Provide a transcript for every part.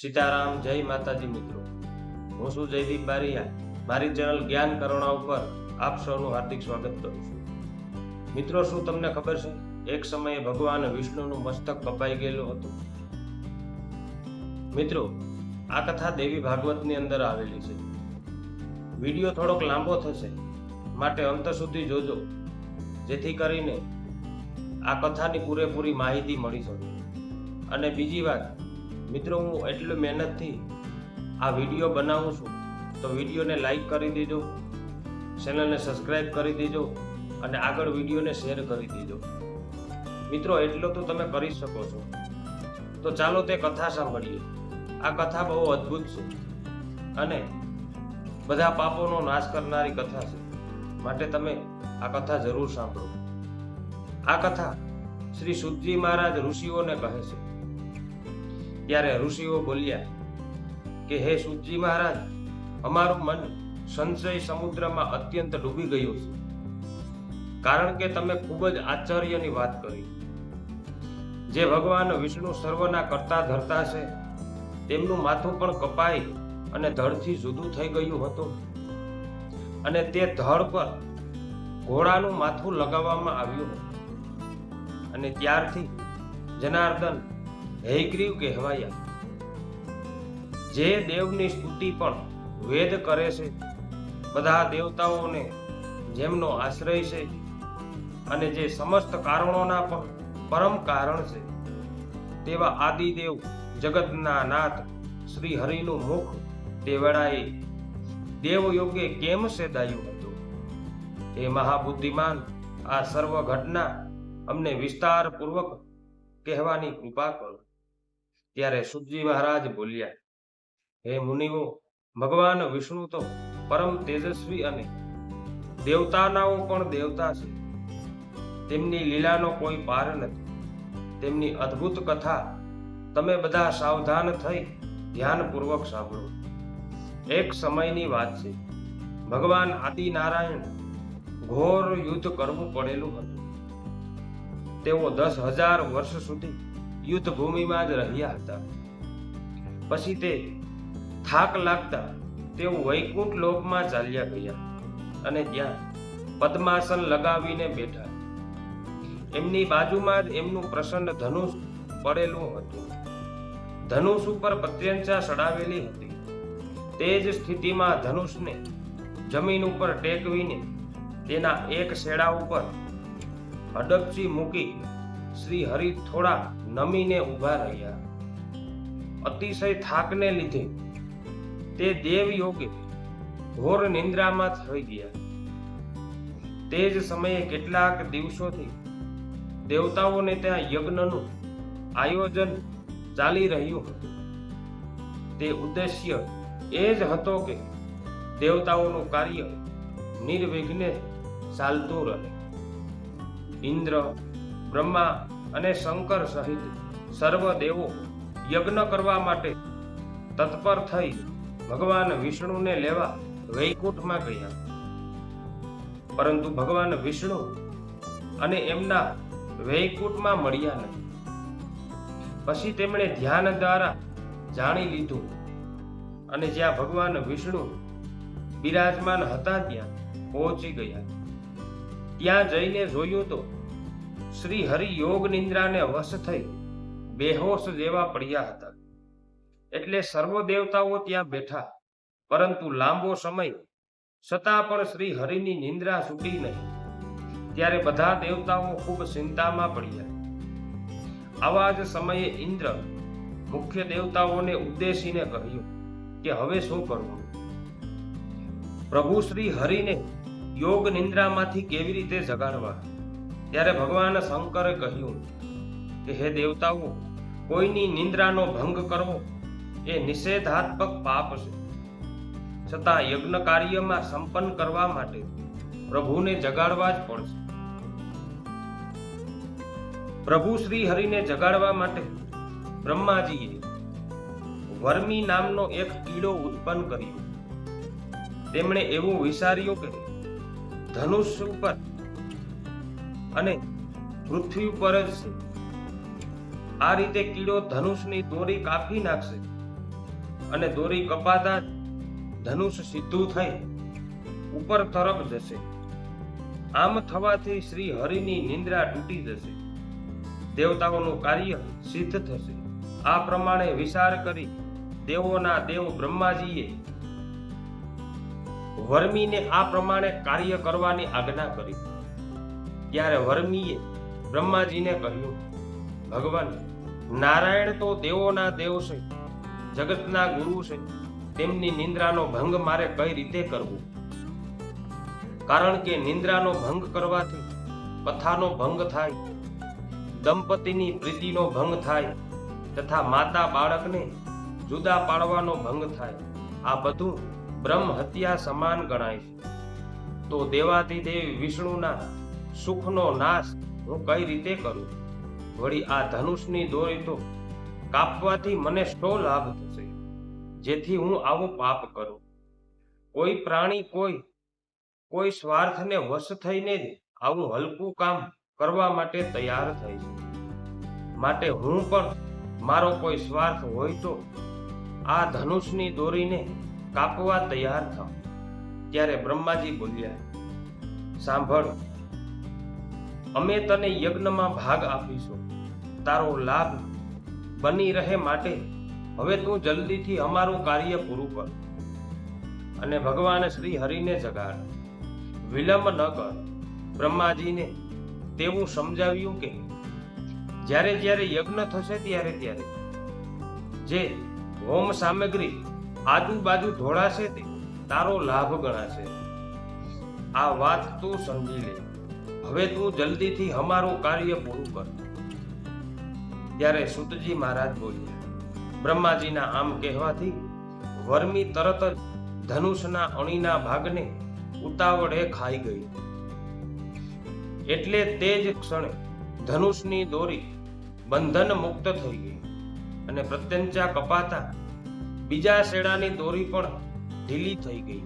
સીતારામ, જય માતાજી મિત્રો. હું છું જયદીપ બારિયા. મારી ચેનલ જ્ઞાન કરુણા ઉપર આપ સૌનું હાર્દિક સ્વાગત કરું છું. મિત્રો, શું તમને ખબર છે? એક સમયે ભગવાન વિષ્ણુનું મસ્તક કપાઈ ગયેલું હતું. મિત્રો, આ કથા દેવી ભાગવતની અંદર આવેલી છે. વીડિયો થોડોક લાંબો થશે. માટે અંત સુધી જોજો. જેથી કરીને આ કથાની પૂરેપૂરી માહિતી મળી શકે. અને બીજી વાત મિત્રો, હું એટલી મહેનતથી આ વીડિયો બનાવું છું, તો વિડીયોને લાઈક કરી દેજો ચેનલને સબસ્ક્રાઈબ કરી દેજો અને આગળ વિડીયોને શેર કરી દેજો. મિત્રો, એટલો તો તમે કરી શકો છો. તો ચાલો તે કથા સાંભળીએ. આ કથા બહુ અદ્ભુત છે અને બધા પાપોનો નાશ કરનારી કથા છે. માટે તમે આ કથા જરૂર સાંભળો. આ કથા શ્રી સુધજી મહારાજ ઋષિઓને કહે છે. ત્યારે ઋષિઓ બોલ્યા કે, હે સુખજી મહારાજ, અમારું મન સંશય સમુદ્રમાં અત્યંત ડૂબી ગયું છે. કારણ કે તમે ખૂબ જ આશ્ચર્યની વાત કરી. જે ભગવાન વિષ્ણુ સર્વના કરતા ધરતા છે, તેમનું માથું પણ કપાઈ અને ધડથી જુદું થઈ ગયું હતું. અને તે ધડ પર ઘોડાનું માથું લગાવવામાં આવ્યું હતું. અને ત્યારથી જનાર્દન હૈગ્રીવ કહેવાયા. જે દેવની સ્તુતિ પણ વેદ કરે છે, બધા દેવતાઓને જેમનો આશ્રય છે અને જે સમસ્ત કારણોના પણ પરમ કારણ છે, તેવા આદિદેવ જગતના નાથ શ્રી હરિનું મુખ તે વેળાએ દેવયોગે કેમ સેદાયું હતું? એ મહાબુદ્ધિમાન, આ સર્વ ઘટના અમને વિસ્તારપૂર્વક કહેવાની કૃપા કરો. ત્યારે સુજી મહારાજ બોલ્યા, હે મુનિઓ, ભગવાન વિષ્ણુ તો પરમ તેજસ્વી અને દેવતાનાઓ પણ દેવતા છે. તેમની લીલાનો કોઈ પાર નથી. તેમની અદ્ભુત કથા તમે બધા સાવધાન થઈ ધ્યાનપૂર્વક સાંભળો. એક સમયની વાત છે. ભગવાન આદિનારાયણ ઘોર યુદ્ધ કરવું પડેલું હતું. તેઓ દસ હજાર વર્ષ સુધી યુદ્ધ ભૂમિમાં જ રહ્યા હતા. પછી તે થાક લાગતા તેઓ વૈકુંઠ લોકમાં ચાલ્યા ગયા અને ત્યાં પદ્માસન લગાવીને બેઠા. એમની બાજુમાં જ એમનું પ્રસન્ન ધનુષ પડેલું હતું. ધનુષ ઉપર પ્રત્યંચા ચડાવેલી હતી. તે જ સ્થિતિમાં ધનુષને જમીન ઉપર ટેકવીને તેના એક શેડા ઉપર હડપચી મૂકી શ્રી હરિ થોડા નમીને ઊભા રહ્યા. અતિશય થાકને લીધે તે દેવ યોગે ઘોર નિંદ્રામાં થઈ ગયા. તે જ સમયે કેટલાક દિવસોથી દેવતાઓને ત્યાં યજ્ઞનું આયોજન ચાલી રહ્યું હતું. તે ઉદ્દેશ્ય એ જ હતો કે દેવતાઓનું કાર્ય નિર્વિઘ્ને ચાલતું રહે. ઇન્દ્ર બ્રહ્મા અને શંકર સહિત સર્વ દેવો યજ્ઞ કરવા માટે તત્પર થઈ ભગવાન વિષ્ણુને લેવા વૈકુંઠમાં ગયા. પરંતુ ભગવાન વિષ્ણુ અને એમના વૈકુંઠમાં મળ્યા નહીં. પછી તેમણે ધ્યાન દ્વારા જાણી લીધું અને જ્યાં ભગવાન વિષ્ણુ બિરાજમાન હતા ત્યાં પહોંચી ગયા. ત્યાં જઈને જોયું તો શ્રી હરિ યોગ નિંદ્રાને વશ થઈ બેહોશ જેવા પડ્યા હતા. એટલે સર્વ દેવતાઓ ત્યાં બેઠા, પરંતુ લાંબો સમય છતાં પણ શ્રી હરિની નિંદ્રા છૂટી નહીં. ત્યારે બધા દેવતાઓ ખૂબ ચિંતામાં પડ્યા. આવા જ સમયે ઇન્દ્ર મુખ્ય દેવતાઓને ઉદ્દેશીને કહ્યું કે હવે શું કરવું? પ્રભુ શ્રી હરિને યોગ નિંદ્રામાંથી કેવી રીતે જગાડવા? ત્યારે ભગવાન શંકરે કહ્યું કે, હે દેવતાઓ, કોઈની નિંદ્રાનો ભંગ કરવો એ નિષેધાત્મક પાપ છે. છતાં યજ્ઞ કાર્યમાં સંપન્ન કરવા માટે પ્રભુને જગાડવા જ પડશે. પ્રભુ શ્રી હરિને જગાડવા માટે બ્રહ્માજીએ વર્મી નામનો એક કીડો ઉત્પન્ન કર્યો. તેમણે એવું વિચાર્યું કે ધનુષ ઉપર અને પૃથ્વી ઉપર જ છે. આ રીતે કીડો ધનુષની દોરી કાપી નાખશે અને દોરી કપાતા ધનુષ સીધું થઈ ઉપર તરફ જશે. આમ થવાથી શ્રી હરિની નિંદ્રા તૂટી જશે. દેવતાઓનું કાર્ય સિદ્ધ થશે. આ પ્રમાણે વિચાર કરી દેવોના દેવ બ્રહ્માજીએ વર્મીને આ પ્રમાણે કાર્ય કરવાની આજ્ઞા કરી. ત્યારે વર્મીએ બ્રહ્માજીને કહ્યું, ભગવાન, નારાયણ તો દેવોના દેવ છે, જગતના ગુરુ છે, તેમની નિંદ્રાનો ભંગ મારે કઈ રીતે કરવો? કારણ કે નિંદ્રાનો ભંગ કરવાથી કથાનો ભંગ થાય, દંપતીની પ્રીતિનો ભંગ થાય, તથા માતા બાળકને જુદા પાડવાનો ભંગ થાય. આ બધું બ્રહ્મ હત્યા સમાન ગણાય છે. તો દેવાધિદેવ વિષ્ણુના સુખનો નાશ હું કઈ રીતે કરું? વળી આ ધનુષની દોરી તો કાપવાથી મને શો લાભ થશે? જેથી હું આવું પાપ કરું. કોઈ પ્રાણી કોઈ કોઈ સ્વાર્થને વશ થઈને જ આવું હલકું કામ કરવા માટે તૈયાર થાય છે. માટે હું પણ મારો કોઈ સ્વાર્થ હોય તો આ ધનુષની દોરીને કાપવા તૈયાર થાઉં. ત્યારે બ્રહ્માજી બોલ્યા, સાંભળ અમે તને યજ્ઞમાં ભાગ આપીશું. તારો લાભ બની રહે માટે હવે તું જલ્દીથી અમારું કાર્ય પૂરું કર. અને ભગવાન શ્રી હરિને જગાડ. વિલંબ ન કર. બ્રહ્માજીને તેવું સમજાવ્યું કે જ્યારે જ્યારે યજ્ઞ થશે ત્યારે ત્યારે જે હોમ સામગ્રી આજુબાજુ ઢોળાશે તે તારો લાભ ગણાશે. આ વાત તું સમજી લે. હવે તું જલ્દીથી અમારું કાર્ય પૂરું કર. ત્યારે સુતજી મહારાજ બોલ્યા, બ્રહ્માજીના આમ કહેવાથી વર્મી તરત જ ધનુષના અણીના ભાગને ઉતાવળે ખાઈ ગઈ એટલે તે જ ક્ષણે ધનુષની દોરી બંધન મુક્ત થઈ ગઈ અને પ્રત્યંચા કપાતા બીજા શેડાની દોરી પણ ઢીલી થઈ ગઈ.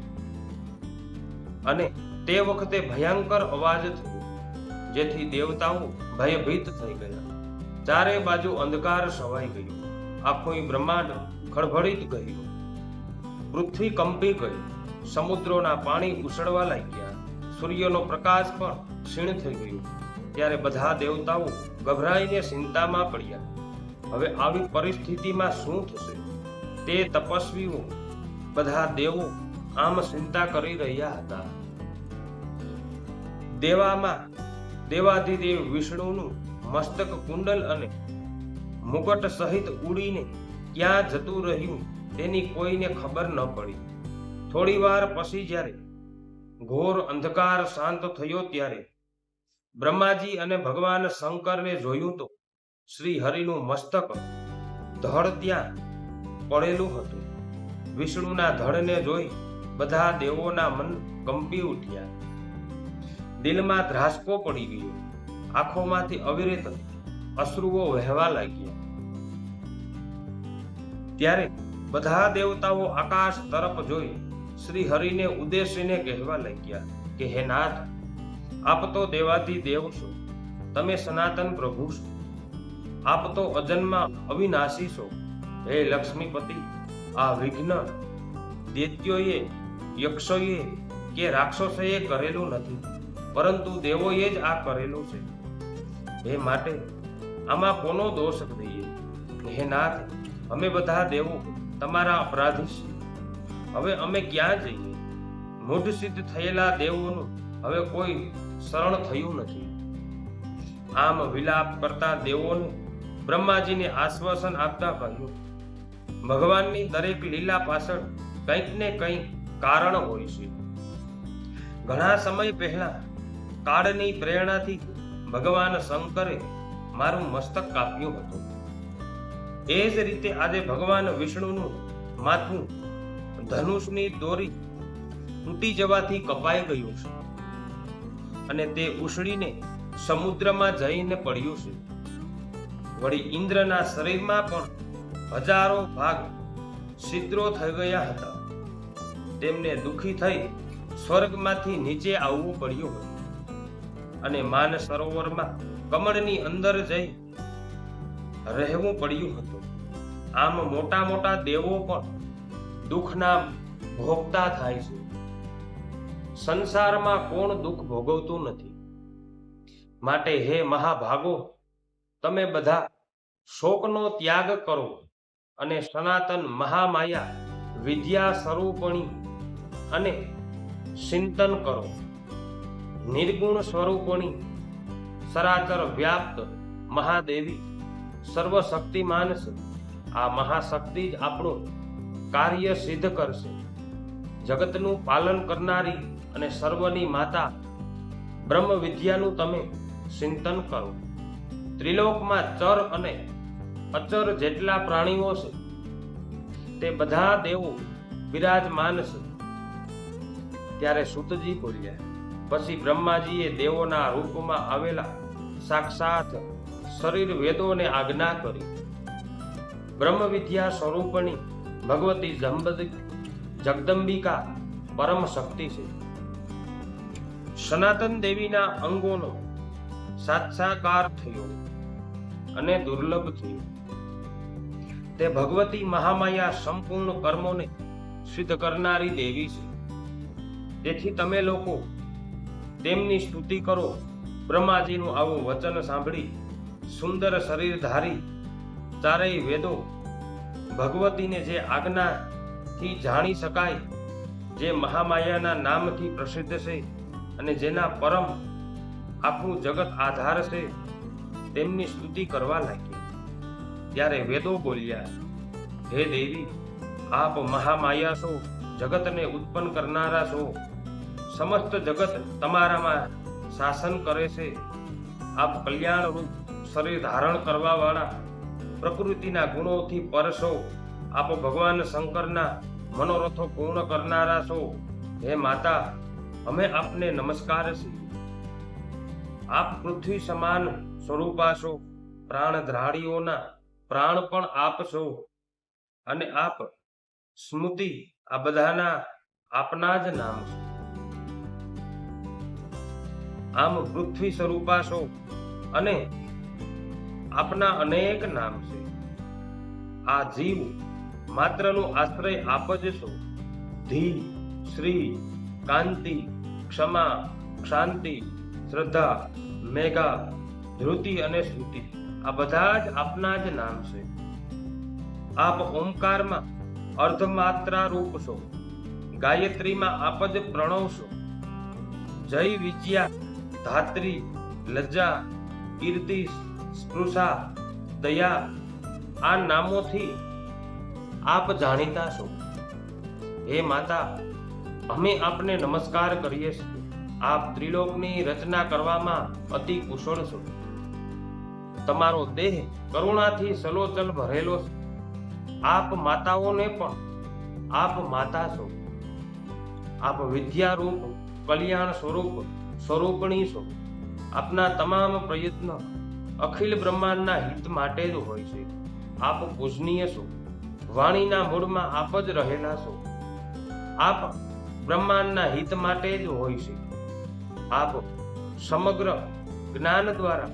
અને તે વખતે ભયંકર અવાજ થયો. જેથી દેવતાઓ ભયભીત થઈ ગયા. ચારે બાજુ અંધકાર છવાઈ ગયો. આખું બ્રહ્માંડ ખળભળિત ગયું. પૃથ્વી કંપી ગઈ. સમુદ્રોના પાણી ઉછળવા લાગ્યા. સૂર્યનો પ્રકાશ પણ ક્ષીણ થઈ ગયો. ત્યારે બધા દેવતાઓ ગભરાઈને ચિંતામાં પડ્યા. હવે આવી પરિસ્થિતિમાં શું થશે? તે તપસ્વીઓ બધા દેવો આમ ચિંતા કરી રહ્યા હતા. દેવામાં દેવાધિદેવ વિષ્ણુનું મસ્તક કુંડલ અને મુગટ સહિત ઉડીને ક્યાં જતું રહ્યું તેની કોઈને ખબર ન પડી. થોડી વાર પછી જ્યારે ઘોર અંધકાર શાંત થયો ત્યારે બ્રહ્માજી અને ભગવાન શંકરને જોયું તો શ્રી હરિનું મસ્તક ધડ ત્યાં પડેલું હતું. વિષ્ણુના ધડને જોઈ બધા દેવોના મન કંપી ઉઠ્યા. દિલમાં ધ્રાસકો પડી ગયો. આંખોમાંથી અવિરત અશ્રુઓ વહેવા લાગ્યા. ત્યારે બધા દેવતાઓ આકાશ તરફ જોઈ શ્રી હરિને ઉદ્દેશીને કહેવા લાગ્યા કે, હે નાથ, આપ તો દેવાથી દેવ છો. તમે સનાતન પ્રભુ છો. આપ તો અજન્મા અવિનાશી છો. હે લક્ષ્મીપતિ, આ વિઘ્ન દૈત્યોએ, યક્ષોએ કે રાક્ષસોએ કરેલું નથી. પરંતુ દેવોએ જ આ કરેલું છે. હે માટે, આમાં કોનો દોષ દઈએ હે નાથ, અમે બધા દેવો, તમારા અપરાધી છીએ. હવે અમે ક્યાં જઈએ? મૂઢ સિદ્ધ થયેલા દેવોનું હવે કોઈ શરણ થયું નથી. આમ વિલાપ કરતા દેવોને બ્રહ્માજીને આશ્વાસન આપતા કહ્યું, ભગવાનની દરેક લીલા પાછળ કંઈક ને કંઈક કારણ હોય છે. ઘણા સમય પહેલા કાળની પ્રેરણાથી ભગવાન શંકરે મારું મસ્તક કાપ્યું હતું. એ જ રીતે આજે ભગવાન વિષ્ણુનું માથું ધનુષની દોરી તૂટી જવાથી કપાઈ ગયું છે અને તે ઉછળીને સમુદ્રમાં જઈને પડ્યું છે. વળી ઇન્દ્રના શરીરમાં પણ હજારો ભાગ છિદ્રો થઈ ગયા હતા. તેમને દુખી થઈ સ્વર્ગમાંથી નીચે આવવું પડ્યું હતું. અને માન સરોવરમાં કમળની અંદર જઈ રહેવું પડ્યું હતું. આમ મોટા મોટા દેવો પણ દુઃખના ભોગતા થાય છે. સંસારમાં કોણ દુઃખ ભોગવતું નથી? માટે હે મહાભાગો, તમે બધા શોકનો ત્યાગ કરો અને સનાતન મહામાયા વિદ્યા સ્વરૂપણી અને ચિંતન કરો. નિર્ગુણ સ્વરૂપોની સરાચર વ્યાપ્ત મહાદેવી, સર્વશક્તિમાન છે. આ મહાશક્તિ જ આપણું કાર્ય સિદ્ધ કરશે. જગતનું પાલન કરનારી અને સર્વની માતા બ્રહ્મ વિદ્યાનું તમે ચિંતન કરો. ત્રિલોકમાં ચર અને અચર જેટલા પ્રાણીઓ છે, તે બધા દેવો બિરાજમાન છે. ત્યારે સુતજી બોલ્યા પછી બ્રહ્માજીએ દેવોના રૂપમાં આવેલા સાક્ષાત શરીર વેદોને આજ્ઞા કરી. બ્રહ્મ વિદ્યા સ્વરૂપની ભગવતી જગદંબિકા પરમ શક્તિ છે. સનાતન દેવીના અંગોનો સાક્ષાકાર થયો અને દુર્લભ થયો. તે ભગવતી મહામાયા સંપૂર્ણ કર્મોને સિદ્ધ કરનારી દેવી છે. તેથી તમે લોકો તેમની સ્તુતિ કરો. બ્રહ્માજીનું આવું વચન સાંભળી, સુંદર શરીર ધારી, ચારેય વેદો ભગવતીને જે આજ્ઞાથી જાણી શકાય, જે મહામાયાના નામથી પ્રસિદ્ધ છે અને જેના પરમ આખું જગત આધાર છે, તેમની સ્તુતિ કરવા લાગી ત્યારે વેદો બોલ્યા, હે દેવી, આપ મહામાયા છો, જગતને ઉત્પન્ન કરનારા છો. સમસ્ત જગત તમારામાં શાસન કરે છે. આપ કલ્યાણરૂપ શરીર ધારણ કરવાવાળા, પ્રકૃતિના ગુણોથી પર છો આપ ભગવાન શંકરના મનોરથો પૂર્ણ કરનારા છો. હે માતા, અમે આપને નમસ્કાર છીએ. આપ પૃથ્વી સમાન સ્વરૂપા છો પ્રાણધ્રાઢીઓના પ્રાણ પણ આપ છો. અને આપ સ્મૃતિ આ બધાના આપના જ નામ છે. આમ પૃથ્વી સ્વરૂપા છો. અને આપના અનેક નામ છે. આ જીવ માત્રનો આશ્રય આપ જ છો. ધી શ્રી, કાંતિ, ક્ષમા, શાંતિ, શ્રદ્ધા, મેઘા, ધૃતિ અને શ્રુતિ આ બધા જ આપના જ નામ છે. આપ ઓમકારમાં અર્ધમાત્રા રૂપ છો. ગાયત્રીમાં આપ જ પ્રણવ છો. જય વિજયા. ધાત્રી, લજ્જા, કીર્તિ, સ્પૃશા, દયા, આ નામોથી આપ જાણીતા છો. હે માતા, અમે આપને નમસ્કાર કરીએ છીએ. આપ ત્રિલોકની રચના કરવામાં અતિ કુશળ છો. તમારો દેહ કરુણાથી સલોચલ ભરેલો છે. આપ માતાઓને પણ આપ માતા છો. આપ વિદ્યારૂપ, કલ્યાણ સ્વરૂપ સ્વરૂપણી છો આપના તમામ પ્રયત્ન અખિલ બ્રહ્માંડના હિત માટે જ હોય છે. આપ પૂજનીય છો. વાણીના મૂળમાં આપ જ રહેલા છો. આપ બ્રહ્માંડના હિત માટે જ હોય છે. આપ સમગ્ર જ્ઞાન દ્વારા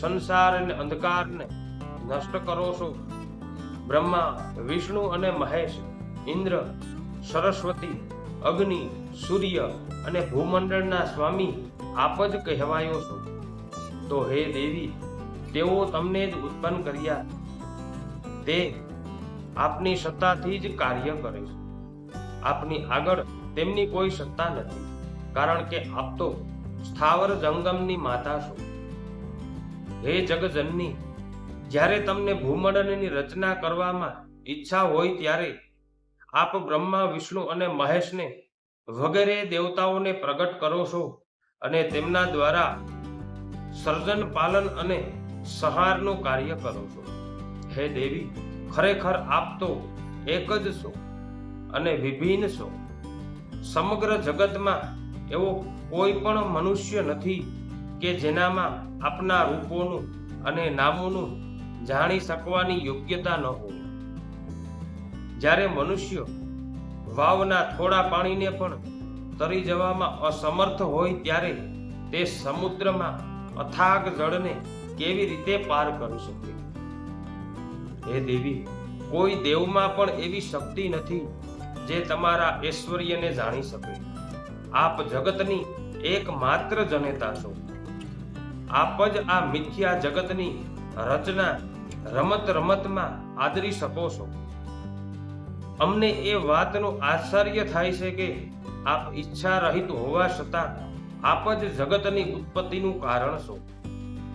સંસાર અને અંધકારને નષ્ટ કરો છો. બ્રહ્મા, વિષ્ણુ અને મહેશ, ઇન્દ્ર, સરસ્વતી અગ્નિ, સૂર્ય અને ભૂમંડળના સ્વામી આપ જ કહેવાયો છો. તો હે દેવી, તેઓ તમને જ ઉત્પન્ન કર્યા. તે આપની સત્તાથી જ કાર્ય કરે છે. આપની આગળ તેમની કોઈ સત્તા નથી, કારણ કે આપ તો સ્થાવર જંગમની માતા છો. હે જગજનની, જ્યારે તમને ભૂમંડળની રચના કરવામાં ઈચ્છા હોય ત્યારે આપ બ્રહ્મા, વિષ્ણુ અને મહેશને વગેરે દેવતાઓને પ્રગટ કરો છો અને તેમના દ્વારા સર્જન, પાલન અને સહારનું કાર્ય કરો છો. હે દેવી, ખરેખર આપ તો એક જ છો અને વિભિન્ન છો. સમગ્ર જગતમાં એવો કોઈ પણ મનુષ્ય નથી કે જેનામાં આપના રૂપોનું અને નામોનું જાણી શકવાની યોગ્યતા ન હોય. જ્યારે મનુષ્ય વાવના થોડા પાણીને પણ તરી જવામાં અસમર્થ હોય ત્યારે તે સમુદ્રમાં અથાગ જળને કેવી રીતે પાર કરી શકે? હે દેવી, કોઈ દેવમાં પણ એવી શક્તિ નથી જે તમારા ઐશ્વર્યને જાણી શકે. આપ જગતની એકમાત્ર જનેતા છો. આપ જ આ મિથ્યા જગતની રચના રમત રમતમાં આદરી શકો છો. અમને એ વાતનું આશ્ચર્ય થાય છે કે આપ ઈચ્છા રહિત હોવા છતાં આપ જ જગતની ઉત્પત્તિનું કારણ છો.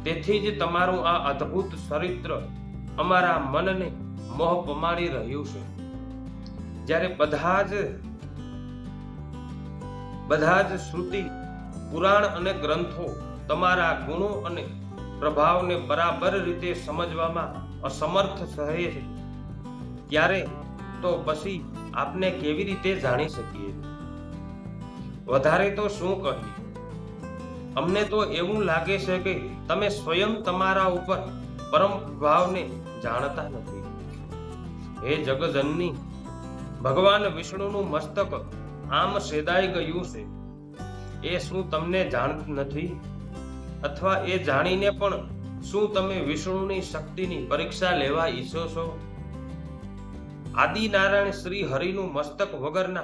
તેથી જ તમારું આ અદ્ભુત ચરિત્ર અમારા મનને મોહ પમાડી રહ્યું છે. જ્યારે બધા જ બધા જ શ્રુતિ, પુરાણ અને ગ્રંથો તમારા ગુણો અને પ્રભાવને બરાબર રીતે સમજવામાં અસમર્થ રહે છે. ત્યારે તો પછી આપને કેવી રીતે જાણી શકીએ? વધારે તો શું કહીએ અમને તો એવું લાગે છે કે તમે સ્વયં તમારા ઉપર પરમ ભાવને જાણતા નથી. હે જગજનની, ભગવાન વિષ્ણુનું મસ્તક આમ સેદાઈ ગયું છે. એ શું તમને જાણ નથી? અથવા એ જાણીને પણ શું તમે વિષ્ણુની શક્તિની પરીક્ષા લેવા ઈચ્છો છો? આદિનારાયણ શ્રી હરિનું મસ્તક વગરના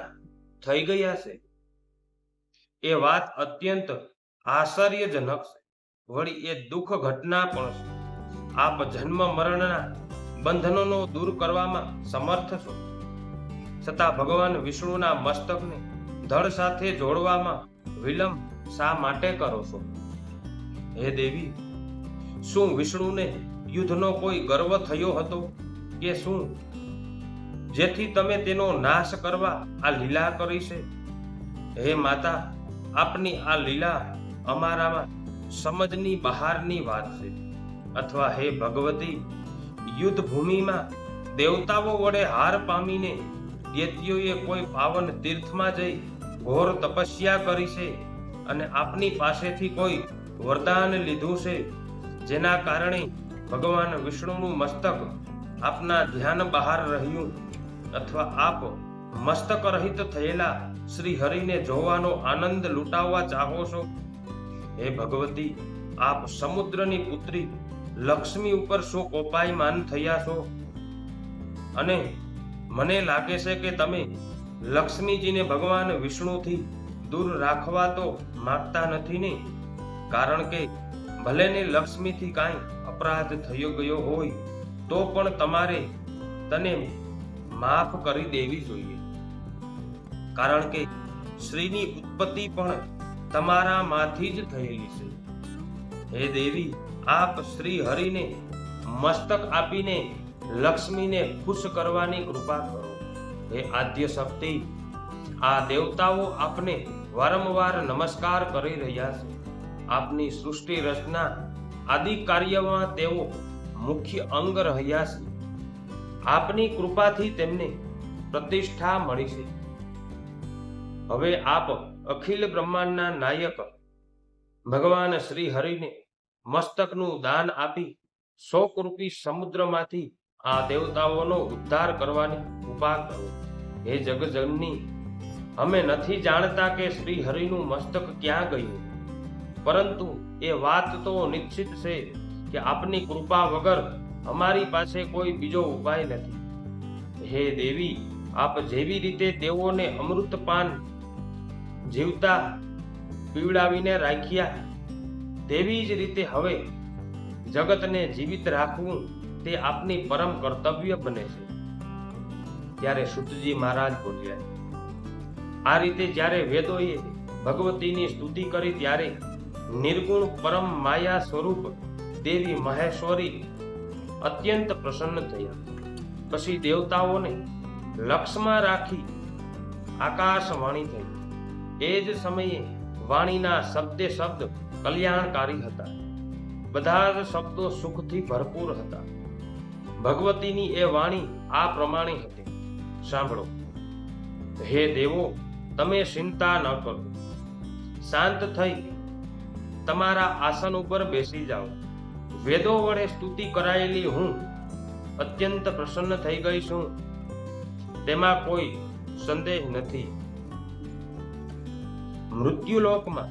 થઈ ગયા છે. એ વાત અત્યંત આશ્ચર્યજનક છે. વળી એ દુઃખ ઘટના પણ છે. આપ જન્મ મરણના બંધનોનો દૂર કરવામાં સમર્થ છો. છતાં ભગવાન વિષ્ણુના મસ્તકને ધડ સાથે જોડવામાં વિલંબ શા માટે કરો છો? હે દેવી, શું વિષ્ણુને યુદ્ધનો કોઈ ગર્વ થયો હતો કે શું જેથી તમે તેનો નાશ કરવા આ લીલા કરી છે. હે માતા, આપની આ લીલા અમારામાં સમજની બહારની વાત છે. અથવા હે ભગવતી યુદ્ધ ભૂમિમાં દેવતાઓ વડે હાર પામીને દૈત્યોએ કોઈ પાવન તીર્થમાં જઈ ઘોર તપસ્યા કરી છે અને આપની પાસેથી કોઈ વરદાન લીધું છે, જેના કારણે ભગવાન વિષ્ણુનું મસ્તક આપના ધ્યાન બહાર રહ્યું. અથવા આપ મસ્તક રહિત થયેલા શ્રી હરિને જોવાનો આનંદ લૂંટાવવા ચાહો છો? હે ભગવતી, આપ સમુદ્રની પુત્રી લક્ષ્મી ઉપર શું કોપાયમાન થયા છો? અને મને લાગે છે કે તમે લક્ષ્મીજીને ભગવાન વિષ્ણુથી દૂર રાખવા તો માગતા નથી ને? કારણ કે ભલે ને લક્ષ્મીથી કાંઈ અપરાધ થયો ગયો હોય, તો પણ તમારે તને માફ કરી દેવી જોઈએ. કારણ કે શ્રીની ઉત્પત્તિ પણ તમારામાંથી જ થયેલી છે. હે દેવી, આપ શ્રી હરિને મસ્તક આપીને લક્ષ્મીને ખુશ કરવાની કૃપા કરો. હે આદ્ય શક્તિ, આ દેવતાઓ આપને વારંવાર નમસ્કાર કરી રહ્યા છે. આપની સૃષ્ટિ રચના આદિ કાર્યમાં તેઓ મુખ્ય અંગ રહ્યા છે. આપની કૃપાથી તેમને પ્રતિષ્ઠા મળી છે. હવે આપ અખિલ બ્રહ્માંડના નાયક ભગવાન શ્રી હરિને મસ્તકનું દાન આપી શોકરૂપી સમુદ્રમાંથી આ દેવતાઓનો ઉદ્ધાર કરવાની ઉપાય કરો. હે જગજનની, અમે નથી જાણતા કે શ્રી હરિનું મસ્તક ક્યાં ગયું. પરંતુ એ વાત તો નિશ્ચિત છે કે આપની કૃપા વગર અમારી પાસે કોઈ બીજો ઉપાય નથી. હે દેવી, આપ જેવી રીતે દેવોને અમૃતપાન જીવતા પીવડાવીને રાખ્યા, તેવી જ રીતે હવે જગતને જીવિત રાખવું તે આપની પરમ કર્તવ્ય બને છે. ત્યારે સુતજી મહારાજ બોલ્યા, આ રીતે જ્યારે વેદોએ ભગવતીની સ્તુતિ કરી ત્યારે નિર્ગુણ પરમ માયા સ્વરૂપ દેવી મહેશ્વરી અત્યંત પ્રસન્ન થયા. પછી દેવતાઓને લક્ષમાં રાખી આકાશવાણી થઈ. એ જ સમયે વાણીના શબ્દે શબ્દ કલ્યાણકારી હતા. બધા જ શબ્દો સુખથી ભરપૂર હતા. ભગવતીની એ વાણી આ પ્રમાણે હતી. સાંભળો. હે દેવો, તમે ચિંતા ન કરો. શાંત થઈ તમારા આસન ઉપર બેસી જાઓ. વેદો વડે સ્તુતિ કરાયેલી હું અત્યંત પ્રસન્ન થઈ ગઈ છું. તેમાં કોઈ સંદેહ નથી. મૃત્યુલોકમાં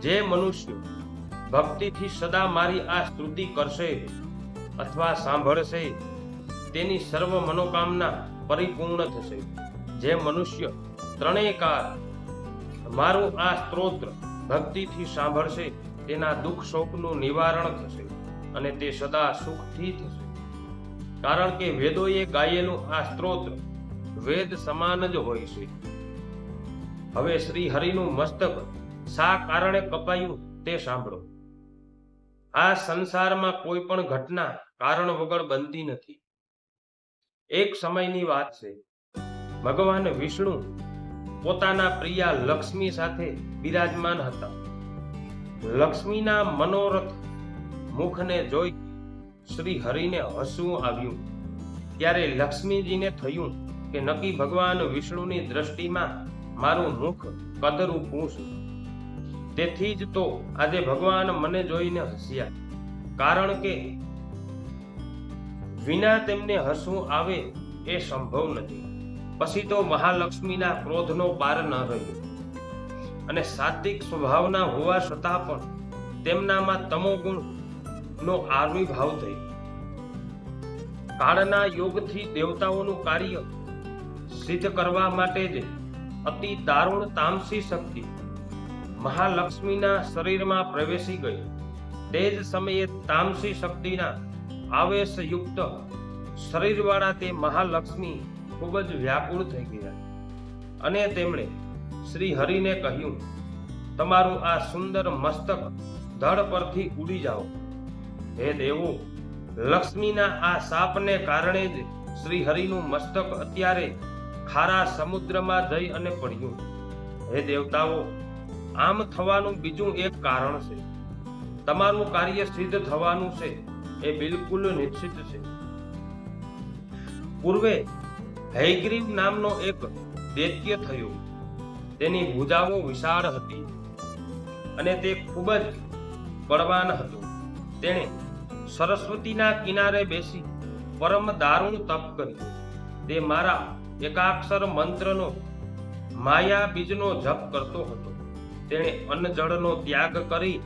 જે મનુષ્ય ભક્તિથી સદા મારી આ સ્તુતિ કરશે અથવા સાંભળશે, તેની સર્વ મનોકામના પરિપૂર્ણ થશે. જે મનુષ્ય ત્રણેય કાળ મારું આ સ્ત્રોત્ર ભક્તિથી સાંભળશે તેના દુઃખ શોકનું નિવારણ થશે અને તે સદા સુખથી થશે. કારણ કે વેદોએ ગાયેલું આ સ્ત્રોત્ર વેદ સમાન જ હોય છે. હવે શ્રી હરિનું મસ્તક શા કારણે કપાયું તે સાંભળો. આ સંસારમાં કોઈ પણ ઘટના કારણ વગર બનતી નથી. એક સમયની વાત છે. ભગવાન વિષ્ણુ પોતાના પ્રિયા લક્ષ્મી સાથે બિરાજમાન હતા. લક્ષ્મીના મનોરથ મુખને જોઈ શ્રી હરિને હસવું આવ્યું. ત્યારે લક્ષ્મીજીને થયું કે નક્કી ભગવાન વિષ્ણુની દ્રષ્ટિમાં મારું મુખ કદરૂપું તેથી જ તો આજે ભગવાન મને જોઈને હસ્યા. કારણ કે વિના તેમને હસવું આવે એ સંભવ નથી. પછી તો મહાલક્ષ્મીના ક્રોધનો પાર ન રહ્યો. અને સાત્વિક સ્વભાવના હોવા છતાં પણ તેમનામાં તમોગુણ નો આવિર્ભાવ થયો કાળના યોગથી દેવતાઓનું કાર્ય સિદ્ધ કરવા માટે જ અતિ દારૂણ તામસી શક્તિ મહાલક્ષ્મીના શરીરમાં પ્રવેશી ગઈ. તે જ સમયે તામસી શક્તિના આવેશયુક્ત શરીરવાળા તે મહાલક્ષ્મી ખૂબ જ વ્યાકુળ થઈ ગયા. અને તેમણે શ્રી હરિને કહ્યું, તમારું આ સુંદર મસ્તક ધડ પરથી ઉડી જાઓ. હે દેવો, લક્ષ્મીના આ સાપને કારણે જ શ્રી હરિનું મસ્તક અત્યારે ખારા સમુદ્રમાં જઈ અને પડ્યું. હે દેવતાઓ, આમ થવાનું બીજું એક કારણ છે. તમારું કાર્ય સિદ્ધ થવાનું છે, એ બિલકુલ નિશ્ચિત છે. પૂર્વે હૈગ્રીવ નામનો એક દૈત્ય થયો. તેની ભુજાઓ વિશાળ હતી અને તે ખૂબ જ બળવાન હતું. તેણે સરસ્વતીના કિનારે બેસી પરમ દારૂણ તપ કર્યું. તે મારા એકાક્ષર મંત્રનો માયા બીજનો જપ કરતો હતો. તેણે અન્નજળનો ત્યાગ કરી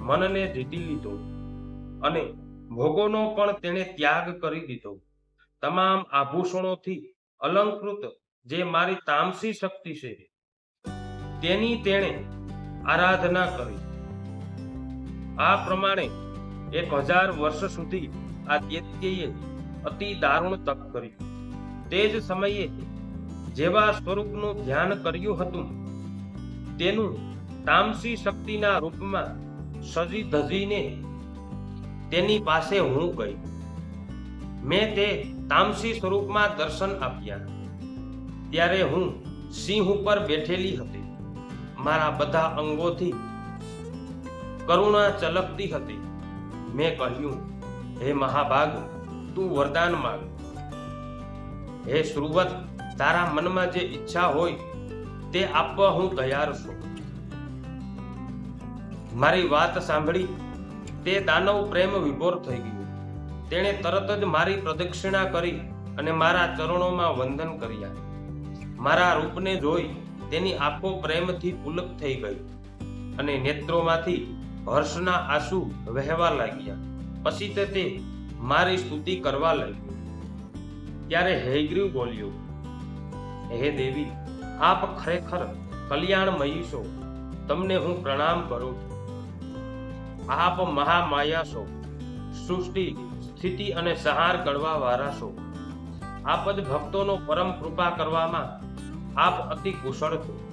મનને જીતી લીધો અને ભોગોનો પણ તેણે ત્યાગ કરી દીધો. તમામ આભૂષણોથી અલંકૃત જે મારી તામસી શક્તિ છે તેની તેણે આરાધના કરી. આ પ્રમાણે એક હજાર વર્ષ સુધી આ દૈત્યએ અતિ દારૂણ તપ કર્યું. તે જ સમયે જેવા સ્વરૂપનું ધ્યાન કર્યું હતું, તેનું તામસી શક્તિના રૂપમાં સજી ધજીને તેની પાસે હું ગઈ. મેં તે તામસી સ્વરૂપમાં દર્શન આપ્યા. ત્યારે હું સિંહ ઉપર બેઠેલી હતી. મારા બધા અંગોથી કરુણા ચલકતી હતી. મેં કહ્યું, હે મહાભાગ, તું વરદાન માંગ. હે શ્રુવત તારા મનમાં જે ઈચ્છા હોય તે આપવા હું તૈયાર છું. મારી વાત સાંભળી તે દાનવ પ્રેમ વિભોર થઈ ગયો. તેણે તરત જ મારી પ્રદક્ષિણા કરી અને મારા ચરણોમાં વંદન કર્યા. મારા રૂપને જોઈ તેની આંખો પ્રેમથી પુલક થઈ ગઈ અને નેત્રોમાંથી હર્ષના આંસુ વહેવા લાગ્યા. પછી તે મારી સ્તુતિ કરવા લાગ્યો. ત્યારે હૈગ્રીવ બોલ્યો, હે દેવી, આપ ખરેખર કલ્યાણમયી છો. તમને હું પ્રણામ કરું છું. આપ મહામાયા છો. સૃષ્ટિ, સ્થિતિ અને સહાર કરવા વાળા છો. આપ જ ભક્તોનો પરમ કૃપા કરવામાં આપ અતિ કુશળ છો.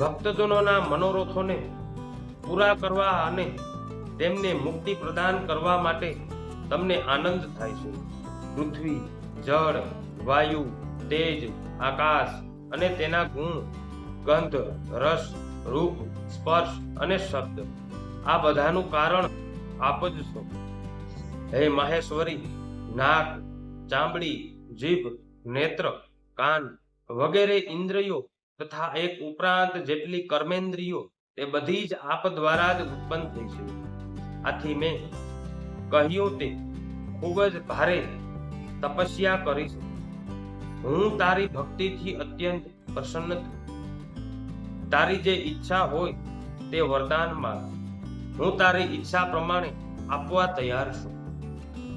ભક્તજનોના મનોરથોને પૂરા કરવા અને તેમને મુક્તિ પ્રદાન કરવા માટે તમને આનંદ થાય છે. પૃથ્વી, જળ, વાયુ, તેજ, આકાશ અને તેના ગુણ, ગંધ, રસ, રૂપ, સ્પર્શ અને શબ્દ. આ બધાનું કારણ આપ જ છો. હે માહેશ્વરી નાક ચામડી, જીભ, નેત્ર, કાન વગેરે ઇન્દ્રિયો તથા એક ઉપરાંત જેટલી કર્મેન્દ્રિયો તે બધી જ આપ દ્વારા જ ઉત્પન્ન થઈ છે. આથી મેં કહ્યું તે ખૂબ જ ભારે તપસ્યા કરી છે. હું તારી ભક્તિથી અત્યંત પ્રસન્ન છું. તારી જે ઈચ્છા હોય તે વરદાન માંગ હું તારી ઈચ્છા પ્રમાણે આપવા તૈયાર છું.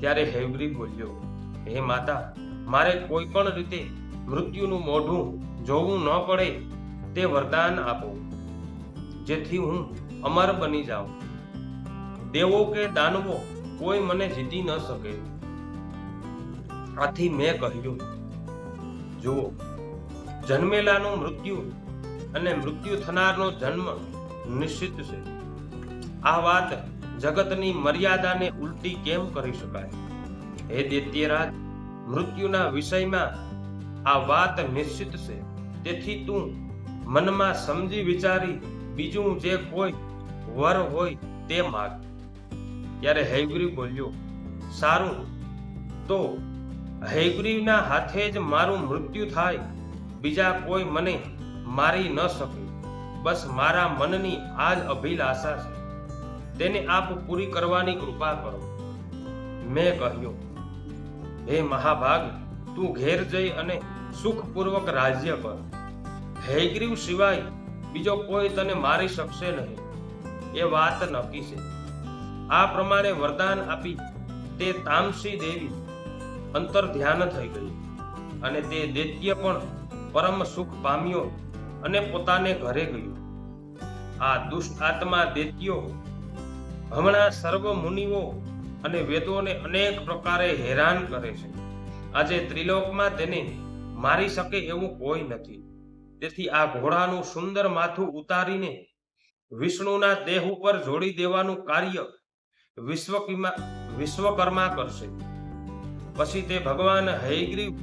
ત્યારે હેવરી બોલ્યો, હે માતા, મારે કોઈ પણ રીતે મૃત્યુનું મોઢું જોવું ન પડે તે વરદાન આપો, જેથી હું અમર બની જાઉં. દેવો કે દાનવો, કોઈ મને જીતી ન શકે. આથી મેં કહ્યું, જુઓ, જન્મેલાનું મૃત્યુ અને મૃત્યુ થનારનો જન્મ નિશ્ચિત છે. આ વાત જગતની મર્યાદાને ઉલટી કેમ કરી શકાય? હે દૈત્યરાજ, મૃત્યુના વિષયમાં આ વાત નિશ્ચિત છે. તેથી તું મનમાં સમજી વિચારી બીજું જે કોઈ વર હોય તે માગ. ત્યારે હૈગ્રી બોલ્યો, સારું, તો હૈગ્રીના હાથે જ મારું મૃત્યુ થાય. બીજા કોઈ મને મારી ન શકે. બસ મારા મનની આ જ અભિલાષા છે. તેને આપ પૂરી કરવાની કૃપા કરો. મેં કહ્યું, હે મહાભાગ, તું ઘેર જઈ અને સુખપૂર્વક રાજ્ય કર હૈગ્રીવ સિવાય બીજો કોઈ તને મારી શકશે નહીં. એ વાત નક્કી છે. આ પ્રમાણે વરદાન આપી તે તામસી દેવી અંતર ધ્યાન થઈ ગઈ અને તે દૈત્ય પણ પરમ સુખ પામ્યો અને પોતાને ઘરે ગયો. આ દુષ્ટ આત્મા દૈત્યો હમણાં સર્વ મુનિઓ અને વેદોને અનેક પ્રકારે હેરાન કરે છે. આજે ત્રિલોકમાં તેને મારી શકે એવું કોઈ નથી. તેથી આ ઘોડાનું સુંદર માથું ઉતારીને વિષ્ણુના દેહ ઉપર જોડી દેવાનું કાર્ય વિશ્વકિમા, વિશ્વકર્મા કરશે. પછી તે ભગવાન હૈગ્રીવ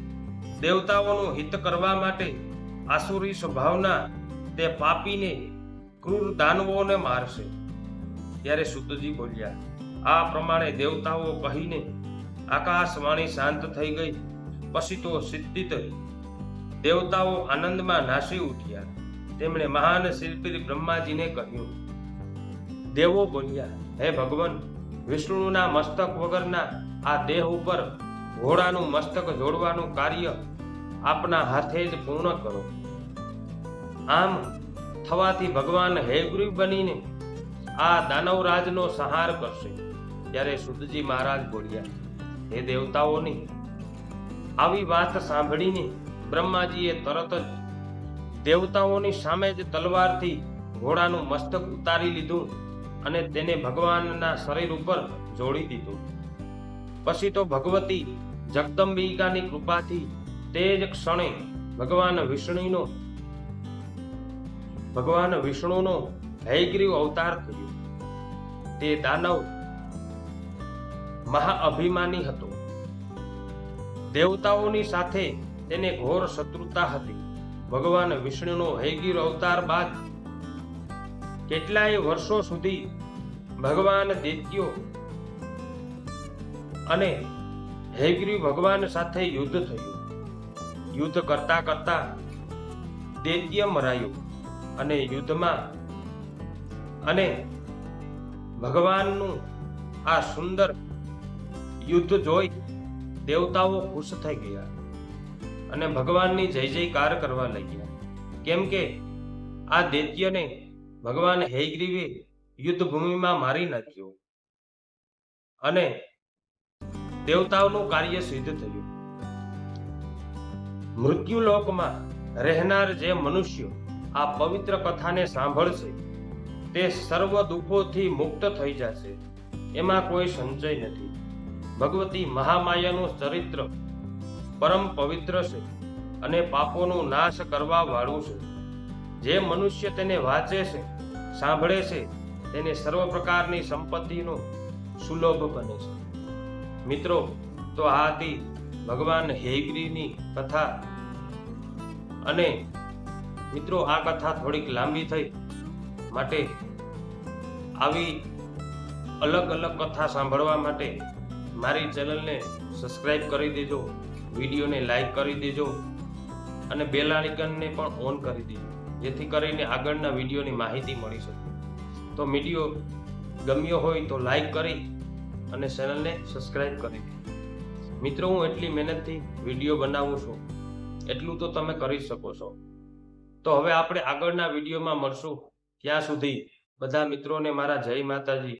દેવતાઓનું હિત કરવા માટે આસુરી સ્વભાવના તે પાપીને ક્રૂર દાનવોને મારશે. ત્યારે સુતજી બોલ્યા, આ પ્રમાણે દેવતાઓ કહીને આકાશવાણી શાંત થઈ ગઈ. પછી તો દેવતાઓ આનંદમાં નાસી ઉઠ્યા. તેમણે મહાન શિલ્પી બ્રહ્માજીને કહ્યું, દેવો બોલ્યા, હે ભગવાન, વિષ્ણુના મસ્તક વગરના આ દેહ ઉપર ઘોડાનું મસ્તક જોડવાનું કાર્ય આપના હાથે જ પૂર્ણ કરો. આમ થવાથી ભગવાન હૈગ્રીવ બનીને આ દાનવરાજનો સંહાર કરશે. ત્યારે સુદજી મહારાજ બોલ્યા, હે દેવતાઓની આવી વાત સાંભળીને બ્રહ્માજીએ તરત જ દેવતાઓની સામે જ તલવારથી ઘોડાનું મસ્તક ઉતારી લીધું અને તેને ભગવાનના શરીર ઉપર જોડી દીધું. પછી તો ભગવતી જગદંબિકાની કૃપાથી તે જ ક્ષણે ભગવાન વિષ્ણુનો ભગવાન વિષ્ણુનો હૈગ્રીવ અવતાર થયો તે દાનવ મહાઅભિમાની હતો. દેવતાઓની સાથે તેને ઘોર શત્રુતા હતી. ભગવાન વિષ્ણુનો હૈગીર અવતાર બાદ કેટલાય વર્ષો સુધી ભગવાન દૈત્યો અને હૈગ્રી ભગવાન સાથે યુદ્ધ થયું. યુદ્ધ કરતા કરતા દૈત્ય મરાયું અને યુદ્ધમાં અને ભગવાનનું આ સુંદર યુદ્ધ જોઈ દેવતાઓ ખુશ થઈ ગયા અને ભગવાનની જય જયકાર કરવા લાગ્યા. કેમ કે આ દૈત્યને ભગવાન હૈગ્રીવે યુદ્ધ ભૂમિમાં મારી નાખ્યો અને દેવતાઓનું કાર્ય સિદ્ધ થયું. મૃત્યુલોકમાં રહેનાર જે મનુષ્યો આ પવિત્ર કથાને સાંભળશે તે સર્વ દુઃખોથી મુક્ત થઈ જશે. એમાં કોઈ સંચય નથી. ભગવતી મહામાયાનું ચરિત્ર પરમ પવિત્ર છે અને પાપોનો નાશ કરવા વાળું છે. જે મનુષ્ય તેને વાંચે છે, સાંભળે છે, તેને સર્વ પ્રકારની સંપત્તિનો સુલભ બને છે. મિત્રો, તો આ હતી ભગવાન હેગરીની કથા. અને મિત્રો, આ કથા થોડીક લાંબી થઈ માટે આવી અલગ અલગ કથા સાંભળવા માટે મારી ચેનલને સબસ્ક્રાઇબ કરી દેજો, વિડીયોને લાઈક કરી દેજો અને બેલ આઇકનને પણ ઓન કરી દેજો, જેથી કરીને આગળના વિડીયોની માહિતી મળી શકે. તો વીડિયો ગમ્યો હોય તો લાઈક કરી અને ચેનલને સબસ્ક્રાઇબ કરી દે મિત્રો, હું એટલી મહેનતથી વીડિયો બનાવું છું, એટલું તો તમે કરી શકો છો. તો હવે આપણે આગળના વિડીયોમાં મળશું. ત્યાં સુધી બધા મિત્રોને મારા જય માતાજી.